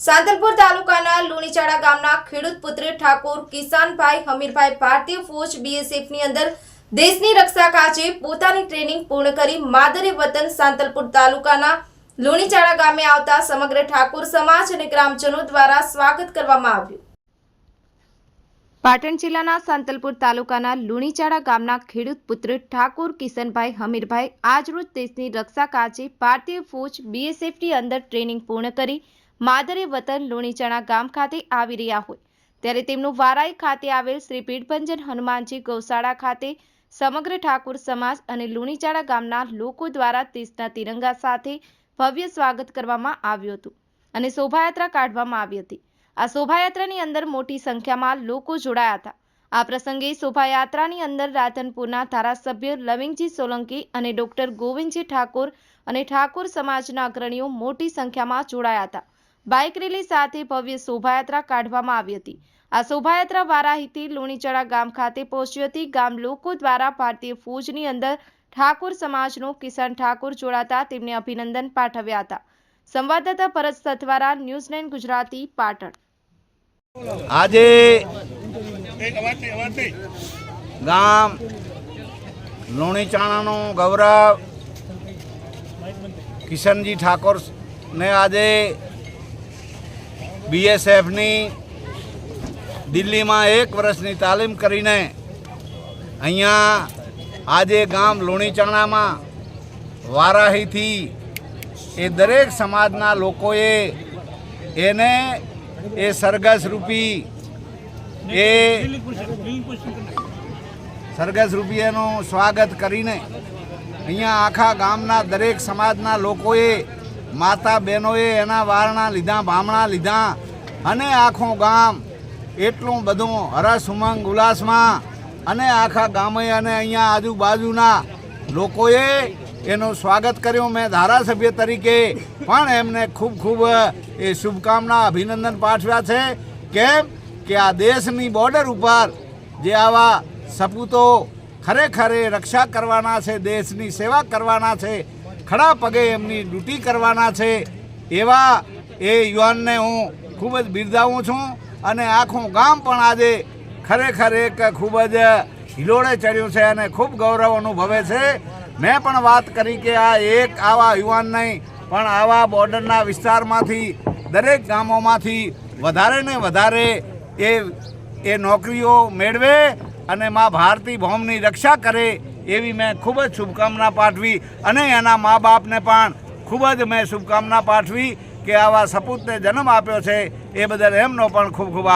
સાંતલપુર તાલુકાના લુણીચાડા ગામના ખેડૂત પુત્ર ઠાકોર કિસાનભાઈ હમીરભાઈ ભારતીય ફોજ બીએસએફની અંદર દેશની રક્ષા કાજે પોતાની ટ્રેનિંગ પૂર્ણ કરી માદરે વતન સાંતલપુર તાલુકાના લુણીચાડા ગામે આવતા સમગ્ર ઠાકોર સમાજ અને ગ્રામજનો દ્વારા સ્વાગત કરવામાં આવ્યું. પાટણ જિલ્લાના સાંતલપુર તાલુકાના લુણીચાડા ગામના ખેડૂત પુત્ર ઠાકોર કિશનભાઈ હમીરભાઈ આજરોજ દેશની રક્ષા કાજે ભારતીય ફોજ બીએસએફની અંદર ટ્રેનિંગ પૂર્ણ કરી માદરે વતન લુણીચણા ગામ ખાતે આવી રહ્યા હોય. ત્યારે તેમનું વારાઈ ખાતે આવેલ શ્રી પીઠભંજન હનુમાનજી ગૌશાળા ખાતે સમગ્ર ઠાકોર સમાજ અને લુણીચાળા ગામના લોકો દ્વારા દેશના તિરંગા સાથે ભવ્ય સ્વાગત કરવામાં આવ્યું હતું અને શોભાયાત્રા કાઢવામાં આવી હતી. આ શોભાયાત્રાની અંદર મોટી સંખ્યામાં લોકો જોડાયા હતા. આ પ્રસંગે શોભાયાત્રાની અંદર રાધનપુરના ધારાસભ્ય લવિંગજી સોલંકી અને ડોક્ટર ગોવિંદજી ઠાકોર અને ઠાકોર સમાજના અગ્રણીઓ મોટી સંખ્યામાં જોડાયા હતા. બાઇક રેલી સાથે ભવ્ય શોભાયાત્રા કાઢવામાં આવી હતી. આ શોભાયાત્રા વારાહીથી લુણીચડા ગામ ખાતે પહોંચી હતી. ગામ લોકો દ્વારા ભારતીય ફૌજની અંદર ઠાકોર સમાજનો કિસાન ઠાકોર જોડાતા તેમને અભિનંદન પાઠવ્યા હતા. સંવાદદાતા પરત સથવારા ન્યૂઝ નાઇન ગુજરાતી પાટણ. આજે ગામ લુણીચાણાનું ગૌરવ કિશનજી ઠાકોરને આજે બીએસએફની દિલ્હીમાં એક વર્ષની તાલીમ કરીને અહીંયા આજે ગામ લુણીચાણામાં વારાહીથી એ દરેક સમાજના લોકોએ એને એ સરઘસ રૂપી એ સરઘસ રૂપી એનું સ્વાગત કરીને અહીંયા આખા ગામના દરેક સમાજના લોકોએ માતા બહેનોએ એના વારણા લીધા ભામણા લીધા અને આખું ગામ એટલું બધું હરસ ઉમંગ ઉલ્લાસમાં અને આખા ગામે અને અહીંયા આજુબાજુના લોકોએ એનું સ્વાગત કર્યું. મેં ધારાસભ્ય તરીકે પણ એમને ખૂબ ખૂબ એ શુભકામના, અભિનંદન પાઠવ્યા છે. કેમ કે આ દેશની બોર્ડર ઉપર જે આવા સપૂતો ખરેખર રક્ષા કરવાના છે, દેશની સેવા કરવાના છે ખડા પગે એમની ડ્યુટી કરવાના છે, એવા એ યુવાનને હું ખૂબ જ બિરદાવું છું અને આખું ગામ પણ આજે ખરેખર એક ખૂબ જ હિલોળે ચડ્યું છે અને ખૂબ ગૌરવ અનુભવે છે. મેં પણ વાત કરી કે આ એક આવા યુવાન નહીં, પણ આવા બોર્ડરના વિસ્તારમાંથી, દરેક ગામોમાંથી વધારે ને વધારે એ એ નોકરીઓ મેળવે અને મા ભારતી ભૌમની રક્ષા કરે એવી મેં ખૂબ જ શુભકામના પાઠવી અને એના મા બાપને પણ ખૂબ જ મેં શુભકામના પાઠવી કે આવા સપૂતને જન્મ આપ્યો છે, એ બદલ એમનો પણ ખૂબ ખૂબ